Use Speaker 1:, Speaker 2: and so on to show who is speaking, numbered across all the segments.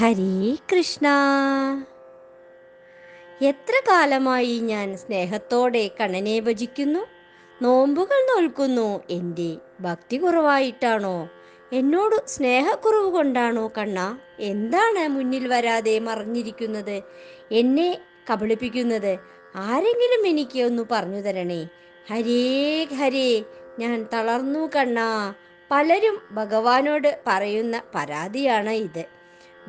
Speaker 1: ഹരേ കൃഷ്ണ. എത്ര കാലമായി ഞാൻ സ്നേഹത്തോടെ കണ്ണനെ ഭജിക്കുന്നു നോമ്പുകൾ നോൽക്കുന്നു എന്റെ ഭക്തി കുറവായിട്ടാണോ? എന്നോട് സ്നേഹക്കുറവ് കൊണ്ടാണോ കണ്ണ? എന്താണ് മുന്നിൽ വരാതെ മറിഞ്ഞിരിക്കുന്നത്? എന്നെ കബളിപ്പിക്കുന്നത്? ആരെങ്കിലും എനിക്ക് ഒന്ന് പറഞ്ഞു തരണേ. ഹരേ ഹരേ ഞാൻ തളർന്നു കണ്ണ. പലരും ഭഗവാനോട് പറയുന്ന പരാതിയാണ് ഇത്.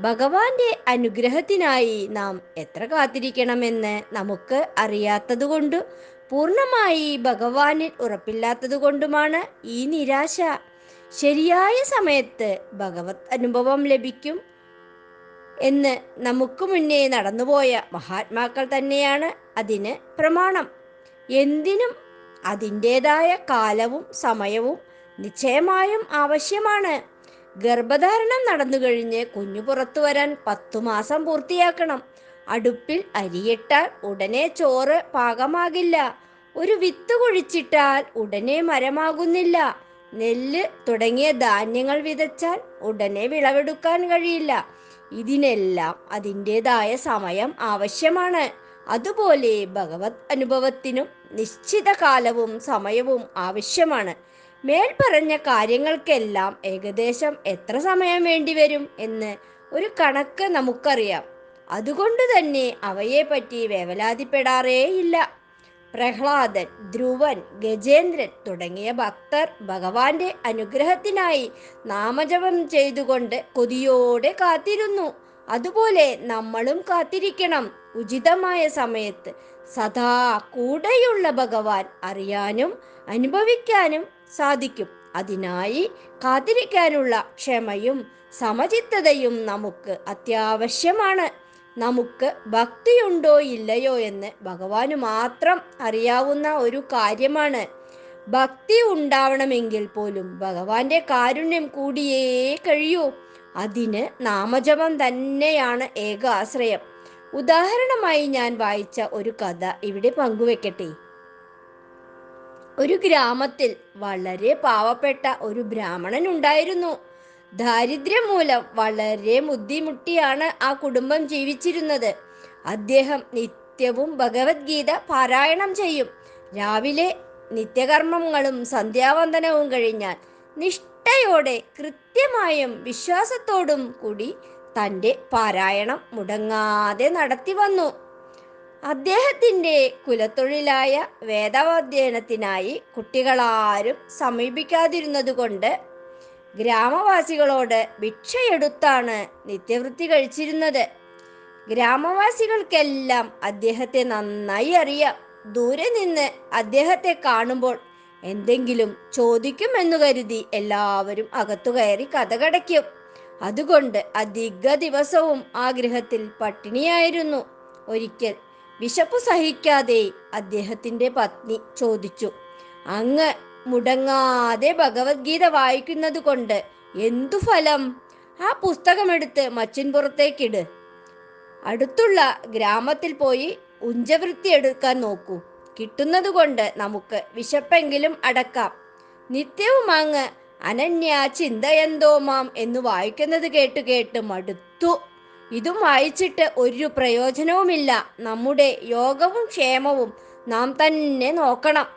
Speaker 1: ഭഗവാന്റെ അനുഗ്രഹത്തിനായി നാം എത്ര കാത്തിരിക്കണമെന്ന് നമുക്ക് അറിയാത്തതുകൊണ്ട് പൂർണമായി ഭഗവാനിൽ ഉറപ്പില്ലാത്തതുകൊണ്ടുമാണ് ഈ നിരാശ. ശരിയായ സമയത്ത് ഭഗവത് അനുഭവം ലഭിക്കും എന്ന് നമുക്ക് മുന്നേ നടന്നുപോയ മഹാത്മാക്കൾ തന്നെയാണ് അതിന് പ്രമാണം. എന്തിനും അതിന്റെതായ കാലവും സമയവും നിശ്ചയമായും ആവശ്യമാണ്. ഗർഭധാരണം നടന്നു കഴിഞ്ഞ് കുഞ്ഞു പുറത്തു വരാൻ പത്തു മാസം പൂർത്തിയാക്കണം. അടുപ്പിൽ അരിയിട്ടാൽ ഉടനെ ചോറ് പാകമാകില്ല. ഒരു വിത്ത് കുഴിച്ചിട്ടാൽ ഉടനെ മരമാകുന്നില്ല. നെല്ല് തുടങ്ങിയ ധാന്യങ്ങൾ വിതച്ചാൽ ഉടനെ വിളവെടുക്കാൻ കഴിയില്ല. ഇതിനെല്ലാം അതിന്റെതായ സമയം ആവശ്യമാണ്. അതുപോലെ ഭഗവത് അനുഭവത്തിനും നിശ്ചിത കാലവും സമയവും ആവശ്യമാണ്. മേൽപ്പറഞ്ഞ കാര്യങ്ങൾക്കെല്ലാം ഏകദേശം എത്ര സമയം വേണ്ടിവരും എന്ന് ഒരു കണക്ക് നമുക്കറിയാം. അതുകൊണ്ട് തന്നെ അവയെപ്പറ്റി വേവലാതിപ്പെടാറേയില്ല. പ്രഹ്ലാദൻ ധ്രുവൻ ഗജേന്ദ്രൻ തുടങ്ങിയ ഭക്തർ ഭഗവാന്റെ അനുഗ്രഹത്തിനായി നാമജപം ചെയ്തുകൊണ്ട് കൊതിയോടെ കാത്തിരുന്നു. അതുപോലെ നമ്മളും കാത്തിരിക്കണം. ഉചിതമായ സമയത്ത് സദാ കൂടെയുള്ള ഭഗവാൻ അറിയാനും അനുഭവിക്കാനും സാധിക്കും. അതിനായി കാത്തിരിക്കാനുള്ള ക്ഷമയും സമചിത്തതയും നമുക്ക് അത്യാവശ്യമാണ്. നമുക്ക് ഭക്തിയുണ്ടോ ഇല്ലയോ എന്ന് ഭഗവാന് മാത്രം അറിയാവുന്ന ഒരു കാര്യമാണ്. ഭക്തി ഉണ്ടാവണമെങ്കിൽ പോലും ഭഗവാന്റെ കാരുണ്യം കൂടിയേ കഴിയൂ. അതിന് നാമജപം തന്നെയാണ് ഏക ആശ്രയം. ഉദാഹരണമായി ഞാൻ വായിച്ച ഒരു കഥ ഇവിടെ പങ്കുവെക്കട്ടെ. ഒരു ഗ്രാമത്തിൽ വളരെ പാവപ്പെട്ട ഒരു ബ്രാഹ്മണൻ ഉണ്ടായിരുന്നു. ദാരിദ്ര്യം മൂലം വളരെ ബുദ്ധിമുട്ടിയാണ് ആ കുടുംബം ജീവിച്ചിരുന്നത്. അദ്ദേഹം നിത്യവും ഭഗവത്ഗീത പാരായണം ചെയ്യും. രാവിലെ നിത്യകർമ്മങ്ങളും സന്ധ്യാവന്ദനവും കഴിഞ്ഞാൽ നിഷ്ഠയോടെ കൃത്യമായും വിശ്വാസത്തോടും കൂടി തന്റെ പാരായണം മുടങ്ങാതെ നടത്തി വന്നു. അദ്ദേഹത്തിന്റെ കുലത്തൊഴിലായ വേദാധ്യയനത്തിനായി കുട്ടികളാരും സമീപിക്കാതിരുന്നതുകൊണ്ട് ഗ്രാമവാസികളോട് ഭിക്ഷയെടുത്താണ് നിത്യവൃത്തി കഴിച്ചിരുന്നത്. ഗ്രാമവാസികൾക്കെല്ലാം അദ്ദേഹത്തെ നന്നായി അറിയാം. ദൂരെ നിന്ന് അദ്ദേഹത്തെ കാണുമ്പോൾ എന്തെങ്കിലും ചോദിക്കുമെന്നു കരുതി എല്ലാവരും അകത്തു കയറി കഥകടയ്ക്കും അതുകൊണ്ട് അധിക ദിവസവും ആ ഗൃഹത്തിൽ പട്ടിണിയായിരുന്നു. ഒരിക്കൽ വിശപ്പ് സഹിക്കാതെ അദ്ദേഹത്തിന്റെ പത്നി ചോദിച്ചു അങ്ങ് മുടങ്ങാതെ ഭഗവത്ഗീത വായിക്കുന്നത് കൊണ്ട് എന്തു ഫലം? ആ പുസ്തകമെടുത്ത് മച്ചിൻപുറത്തേക്കിട് അടുത്തുള്ള ഗ്രാമത്തിൽ പോയി ഉഞ്ചവൃത്തി എടുക്കാൻ നോക്കൂ. കിട്ടുന്നത് കൊണ്ട് നമുക്ക് വിശപ്പെങ്കിലും അടക്കാം. നിത്യവും അങ്ങ് അനന്യ ചിന്തയന്തോ മാം എന്ന് വായിക്കുന്നത് കേട്ട് കേട്ട് മടുത്തു. ഇതും വായിച്ചിട്ട് ഒരു പ്രയോജനവുമില്ല. നമ്മുടെ യോഗവും ക്ഷേമവും നാം തന്നെ നോക്കണം.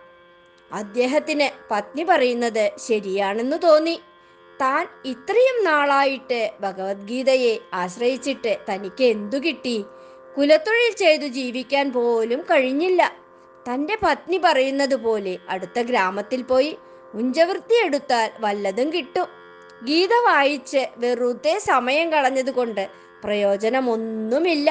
Speaker 1: അദ്ദേഹത്തിന് പത്നി പറയുന്നത് ശരിയാണെന്ന് തോന്നി. താൻ ഇത്രയും നാളായിട്ട് ഭഗവത്ഗീതയെ ആശ്രയിച്ചിട്ട് തനിക്ക് എന്തു കിട്ടി? കുലത്തൊഴിൽ ചെയ്തു ജീവിക്കാൻ പോലും കഴിഞ്ഞില്ല. തന്റെ പത്നി പറയുന്നത് പോലെ അടുത്ത ഗ്രാമത്തിൽ പോയി. ഉഞ്ചവൃത്തി എടുത്താൽ വല്ലതും കിട്ടും. ഗീത വായിച്ച് വെറുതെ സമയം കളഞ്ഞതുകൊണ്ട് പ്രയോജനമൊന്നുമില്ല.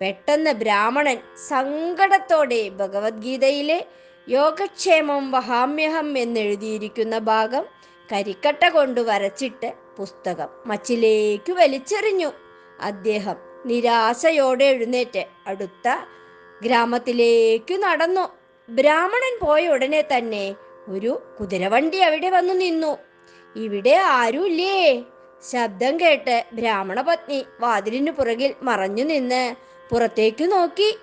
Speaker 1: പെട്ടെന്ന് ബ്രാഹ്മണൻ സങ്കടത്തോടെ ഭഗവത്ഗീതയിലെ യോഗക്ഷേമം വഹാമ്യഹം എന്നെഴുതിയിരിക്കുന്ന ഭാഗം കരിക്കട്ട കൊണ്ട് വരച്ചിട്ട് പുസ്തകം മച്ചിലേക്ക് വലിച്ചെറിഞ്ഞു. അദ്ദേഹം നിരാശയോടെ എഴുന്നേറ്റ് അടുത്ത ഗ്രാമത്തിലേക്ക് നടന്നു. ബ്രാഹ്മണൻ പോയ ഉടനെ തന്നെ ഒരു കുതിരവണ്ടി അവിടെ വന്നു നിന്നു. ഇവിടെ ആരുമില്ലേ? ശബ്ദം കേട്ട് ബ്രാഹ്മണ പത്നി വാതിലിനു പുറകിൽ മറഞ്ഞു നിന്ന് പുറത്തേക്ക് നോക്കി.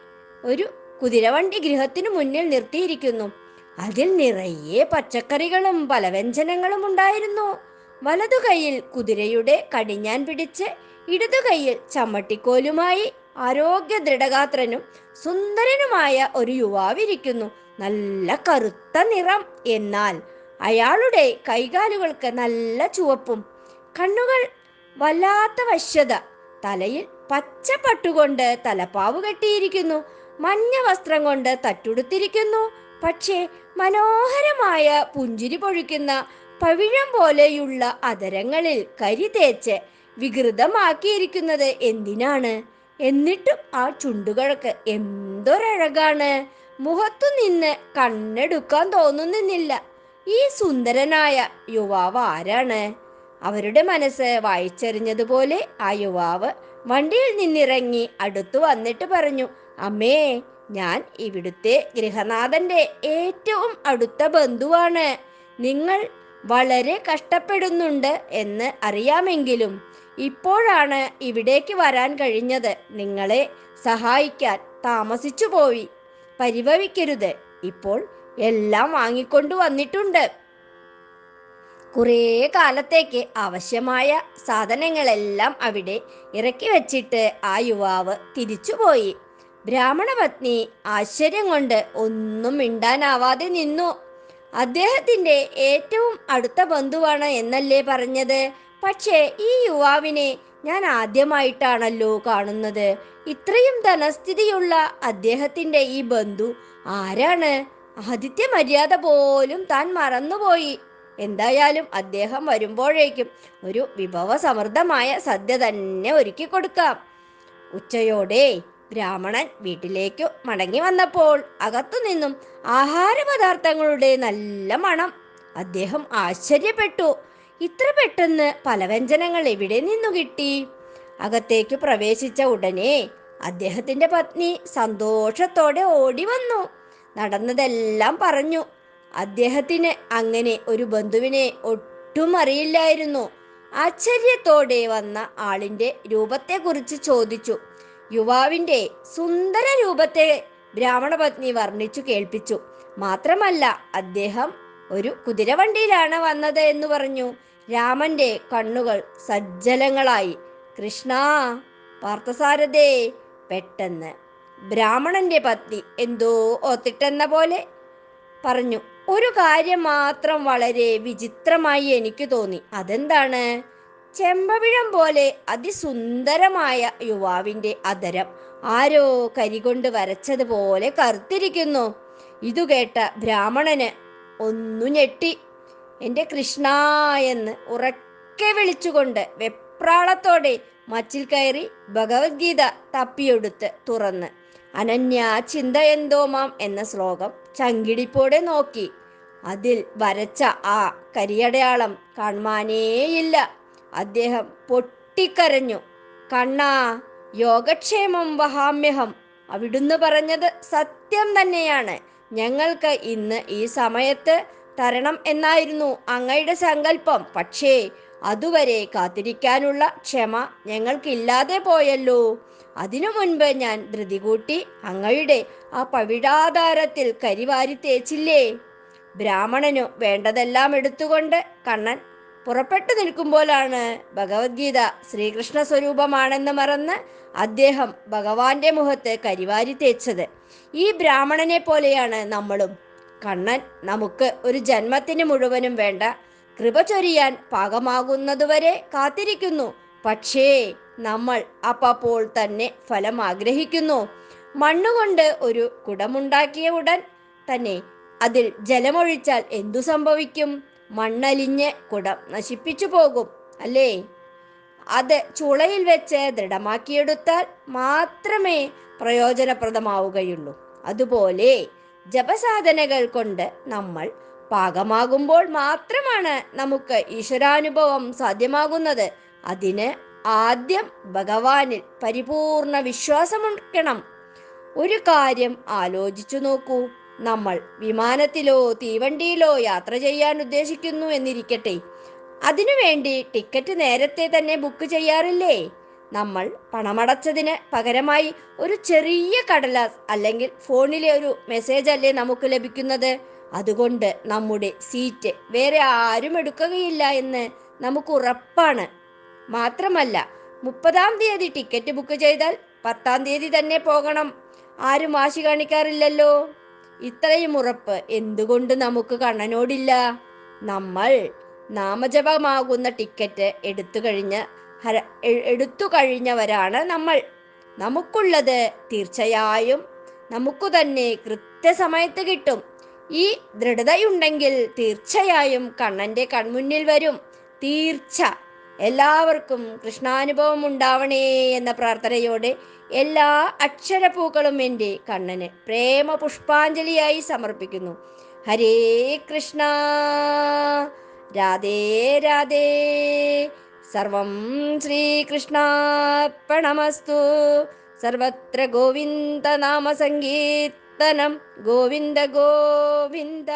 Speaker 1: ഒരു കുതിരവണ്ടി ഗൃഹത്തിനു മുന്നിൽ നിർത്തിയിരിക്കുന്നു. അതിൽ നിറയെ പച്ചക്കറികളും പലവ്യഞ്ജനങ്ങളും ഉണ്ടായിരുന്നു. വലതു കൈയിൽ കുതിരയുടെ കടിഞ്ഞാൻ പിടിച്ച് ഇടതു കൈയിൽ ചമ്മട്ടിക്കോലുമായി ആരോഗ്യ ദൃഢഗാത്രനും സുന്ദരനുമായ ഒരു യുവാവിരിക്കുന്നു നല്ല കറുത്ത നിറം. എന്നാൽ അയാളുടെ കൈകാലുകൾക്ക് നല്ല ചുവപ്പും കണ്ണുകൾ വല്ലാത്ത വശ്യത. തലയിൽ പച്ച പട്ടുകൊണ്ട് തലപ്പാവ് കെട്ടിയിരിക്കുന്നു. മഞ്ഞ വസ്ത്രം കൊണ്ട് തട്ടുടുത്തിരിക്കുന്നു. പക്ഷേ മനോഹരമായ പുഞ്ചിരി പൊഴിക്കുന്ന പവിഴം പോലെയുള്ള അതരങ്ങളിൽ കരി തേച്ച് വികൃതമാക്കിയിരിക്കുന്നത് എന്തിനാണ്? എന്നിട്ടും ആ ചുണ്ടുകൾക്ക് എന്തൊരഴകാണ്? മുഖത്തു നിന്ന് കണ്ണെടുക്കാൻ തോന്നുന്നില്ല. ഈ സുന്ദരനായ യുവാവ് ആരാണ്? അവരുടെ മനസ്സ് വായിച്ചെറിഞ്ഞതുപോലെ ആ യുവാവ് വണ്ടിയിൽ നിന്നിറങ്ങി അടുത്തു വന്നിട്ട് പറഞ്ഞു അമ്മേ ഞാൻ ഇവിടുത്തെ ഗൃഹനാഥന്റെ ഏറ്റവും അടുത്ത ബന്ധുവാണ്. നിങ്ങൾ വളരെ കഷ്ടപ്പെടുന്നുണ്ട് എന്ന് അറിയാമെങ്കിലും ഇപ്പോഴാണ് ഇവിടേക്ക് വരാൻ കഴിഞ്ഞത്. നിങ്ങളെ സഹായിക്കാൻ താമസിച്ചു പോയി പരിഭവിക്കരുത്. ഇപ്പോൾ എല്ലാം വാങ്ങിക്കൊണ്ടു വന്നിട്ടുണ്ട്. കുറേ കാലത്തേക്ക് ആവശ്യമായ സാധനങ്ങളെല്ലാം അവിടെ ഇറക്കി വച്ചിട്ട് ആ യുവാവ് തിരിച്ചുപോയി. ബ്രാഹ്മണ പത്നി ആശ്ചര്യം കൊണ്ട് ഒന്നും മിണ്ടാനാവാതെ നിന്നു. അദ്ദേഹത്തിന്റെ ഏറ്റവും അടുത്ത ബന്ധുവാണ് എന്നല്ലേ പറഞ്ഞത്? പക്ഷേ ഈ യുവാവിനെ ഞാൻ ആദ്യമായിട്ടാണല്ലോ കാണുന്നത്. ഇത്രയും ധനസ്ഥിതിയുള്ള അദ്ദേഹത്തിന്റെ ഈ ബന്ധു ആരാണ്? ആദിത്യ മര്യാദ പോലും താൻ മറന്നുപോയി. എന്തായാലും അദ്ദേഹം വരുമ്പോഴേക്കും ഒരു വിഭവസമൃദ്ധമായ സദ്യ തന്നെ ഒരുക്കി കൊടുക്കാം. ഉച്ചയോടെ ബ്രാഹ്മണൻ വീട്ടിലേക്കു മടങ്ങി വന്നപ്പോൾ അകത്തു നിന്നും ആഹാരപദാർത്ഥങ്ങളുടെ നല്ല മണം. അദ്ദേഹം ആശ്ചര്യപ്പെട്ടു. ഇത്ര പെട്ടെന്ന് പലവ്യഞ്ജനങ്ങൾ എവിടെ നിന്നു കിട്ടി? അകത്തേക്ക് പ്രവേശിച്ച ഉടനെ അദ്ദേഹത്തിന്റെ പത്നി സന്തോഷത്തോടെ ഓടി വന്നു. നടന്നതെല്ലാം പറഞ്ഞു. അദ്ദേഹത്തിന് അങ്ങനെ ഒരു ബന്ധുവിനെ ഒട്ടും അറിയില്ലായിരുന്നു. ആശ്ചര്യത്തോടെ വന്ന ആളിന്റെ രൂപത്തെക്കുറിച്ച് ചോദിച്ചു. യുവാവിന്റെ സുന്ദര രൂപത്തെ ബ്രാഹ്മണ പത്നി വർണിച്ചു കേൾപ്പിച്ചു. മാത്രമല്ല അദ്ദേഹം ഒരു കുതിരവണ്ടിയിലാണ് വന്നത് എന്ന് പറഞ്ഞു. രാമന്റെ കണ്ണുകൾ സജ്ജലങ്ങളായി. കൃഷ്ണ പാർത്ഥസാരഥേ പെട്ടെന്ന്. ബ്രാഹ്മണന്റെ പത്നി എന്തോ ഓത്തിട്ടെന്ന പോലെ പറഞ്ഞു. ഒരു കാര്യം മാത്രം വളരെ വിചിത്രമായി എനിക്ക് തോന്നി. അതെന്താണ്? ചെമ്പവിഴം പോലെ അതിസുന്ദരമായ യുവാവിന്റെ അതരം ആരോ കരികൊണ്ട് വരച്ചതുപോലെ കറുത്തിരിക്കുന്നു. ഇതു കേട്ട ബ്രാഹ്മണന് ഒന്നു ഞെട്ടി. എന്റെ കൃഷ്ണ എന്ന് ഉറക്കെ വിളിച്ചുകൊണ്ട് വെപ്രാളത്തോടെ മച്ചിൽ കയറി ഭഗവത്ഗീത തപ്പിയെടുത്ത് തുറന്ന്. അനന്യ ചിന്ത എന്തോ മാം എന്ന ശ്ലോകം ചങ്കിടിപ്പോടെ നോക്കി. അതിൽ വരച്ച ആ കരിയടയാളം കാണുവാനേയില്ല. അദ്ദേഹം പൊട്ടിക്കരഞ്ഞു. കണ്ണാ യോഗക്ഷേമം വഹാമ്യഹം. അവിടുന്ന് പറഞ്ഞത് സത്യം തന്നെയാണ്. ഞങ്ങൾക്ക് ഇന്ന് ഈ സമയത്ത് തരണം എന്നായിരുന്നു അങ്ങയുടെ സങ്കല്പം. പക്ഷേ അതുവരെ കാത്തിരിക്കാനുള്ള ക്ഷമ ഞങ്ങൾക്കില്ലാതെ പോയല്ലോ. അതിനു മുൻപ് ഞാൻ ധൃതി കൂട്ടി അങ്ങയുടെ ആ പവിഴാധാരത്തിൽ കരിവാരി തേച്ചില്ലേ? ബ്രാഹ്മണനു വേണ്ടതെല്ലാം എടുത്തുകൊണ്ട് കണ്ണൻ പുറപ്പെട്ടു നിൽക്കുമ്പോഴാണ് ഭഗവത്ഗീത ശ്രീകൃഷ്ണ സ്വരൂപമാണെന്ന് മറന്ന് അദ്ദേഹം ഭഗവാന്റെ മുഖത്ത് കരിവാരി തേച്ചത്. ഈ ബ്രാഹ്മണനെ പോലെയാണ് നമ്മളും. കണ്ണൻ നമുക്ക് ഒരു ജന്മത്തിന് മുഴുവനും വേണ്ട. കൃപ ചൊരിയാൻ പാകമാകുന്നതുവരെ കാത്തിരിക്കുന്നു. പക്ഷേ നമ്മൾ അപ്പോൾ തന്നെ ഫലം ആഗ്രഹിക്കുന്നു. മണ്ണുകൊണ്ട് ഒരു കുടമുണ്ടാക്കിയ ഉടൻ തന്നെ അതിൽ ജലമൊഴിച്ചാൽ എന്തു സംഭവിക്കും? മണ്ണലിഞ്ഞ് കുടം നശിപ്പിച്ചു പോകും അല്ലേ? അത് ചുളയിൽ വെച്ച് ദൃഢമാക്കിയെടുത്താൽ മാത്രമേ പ്രയോജനപ്രദമാവുകയുള്ളൂ. അതുപോലെ ജപസാധനകൾ കൊണ്ട് നമ്മൾ പാകമാകുമ്പോൾ മാത്രമാണ് നമുക്ക് ഈശ്വരാനുഭവം സാധ്യമാകുന്നത്. അതിന് ആദ്യം ഭഗവാനിൽ പരിപൂർണ വിശ്വാസമുണ്ടാക്കണം ഒരു കാര്യം ആലോചിച്ചു നോക്കൂ. നമ്മൾ വിമാനത്തിലോ തീവണ്ടിയിലോ യാത്ര ചെയ്യാൻ ഉദ്ദേശിക്കുന്നു എന്നിരിക്കട്ടെ. അതിനുവേണ്ടി ടിക്കറ്റ് നേരത്തെ തന്നെ ബുക്ക് ചെയ്യാറില്ലേ? നമ്മൾ പണമടച്ചതിന് പകരമായി ഒരു ചെറിയ കടലാസ് അല്ലെങ്കിൽ ഫോണിലെ ഒരു മെസ്സേജ് അല്ലേ നമുക്ക് ലഭിക്കുന്നത്? അതുകൊണ്ട് നമ്മുടെ സീറ്റ് വേറെ ആരും എടുക്കുകയില്ല എന്ന് നമുക്ക് ഉറപ്പാണ്. മാത്രമല്ല മുപ്പതാം തീയതി ടിക്കറ്റ് ബുക്ക് ചെയ്താൽ പത്താം തീയതി തന്നെ പോകണം. ആരും വാശി കാണിക്കാറില്ലല്ലോ. ഇത്രയും ഉറപ്പ് എന്തുകൊണ്ട് നമുക്ക് കണ്ണനോടില്ല? നമ്മൾ നാമജപമാകുന്ന ടിക്കറ്റ് എടുത്തു കഴിഞ്ഞ് എടുത്തു കഴിഞ്ഞവരാണ് നമ്മൾ. നമുക്കുള്ളത് തീർച്ചയായും നമുക്ക് തന്നെ കൃത്യസമയത്ത് കിട്ടും. ഈ ദൃഢതയുണ്ടെങ്കിൽ തീർച്ചയായും കണ്ണന്റെ കൺമുന്നിൽ വരും. തീർച്ച. എല്ലാവർക്കും കൃഷ്ണാനുഭവം ഉണ്ടാവണേ എന്ന പ്രാർത്ഥനയോടെ എല്ലാ അക്ഷരപൂക്കളും എന്റെ കണ്ണന് പ്രേമ പുഷ്പാഞ്ജലിയായി സമർപ്പിക്കുന്നു. ഹരേ കൃഷ്ണ. രാധേ രാധേ. സർവം ശ്രീകൃഷ്ണാർപ്പണമസ്തു. സർവത്ര ഗോവിന്ദ നാമ സങ്കീർത്തനം ഗോവിന്ദ ഗോവിന്ദ.